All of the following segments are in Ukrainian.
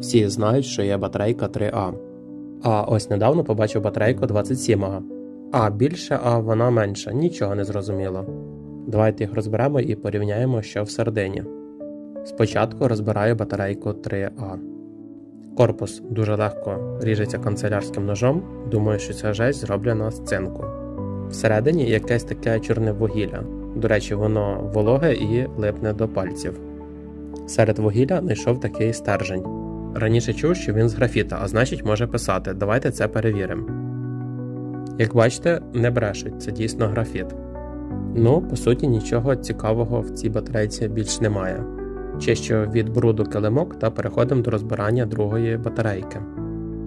Всі знають, що є батарейка 3А. А ось недавно побачив батарейку 27А. А більше, а вона менша, нічого не зрозуміло. Давайте їх розберемо і порівняємо, що всередині. Спочатку розбираю батарейку 3А. Корпус дуже легко ріжеться канцелярським ножом. Думаю, що ця жесть зроблена з цинку. Всередині якесь таке чорне вугілля. До речі, воно вологе і липне до пальців. Серед вугілля знайшов такий стержень. Раніше чув, що він з графіта, а значить може писати. Давайте це перевіримо. Як бачите, не брешуть, це дійсно графіт. Ну, по суті, нічого цікавого в цій батарейці більш немає. Чищу від бруду килимок та переходимо до розбирання другої батарейки.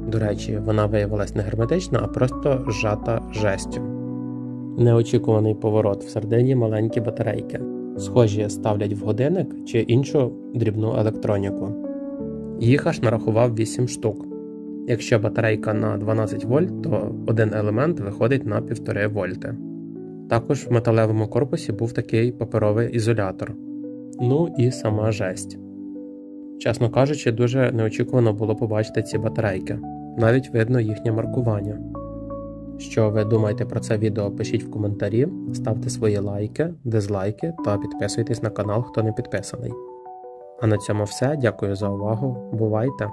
До речі, вона виявилась не герметична, а просто зжата жестю. Неочікуваний поворот всередині маленькі батарейки. Схожі ставлять в годинник чи іншу дрібну електроніку. Їх аж нарахував 8 штук. Якщо батарейка на 12 вольт, то один елемент виходить на 1,5 вольти. Також в металевому корпусі був такий паперовий ізолятор. Ну і сама жесть. Чесно кажучи, дуже неочікувано було побачити ці батарейки. Навіть видно їхнє маркування. Що ви думаєте про це відео, пишіть в коментарі, ставте свої лайки, дизлайки та підписуйтесь на канал, хто не підписаний. А на цьому все. Дякую за увагу. Бувайте!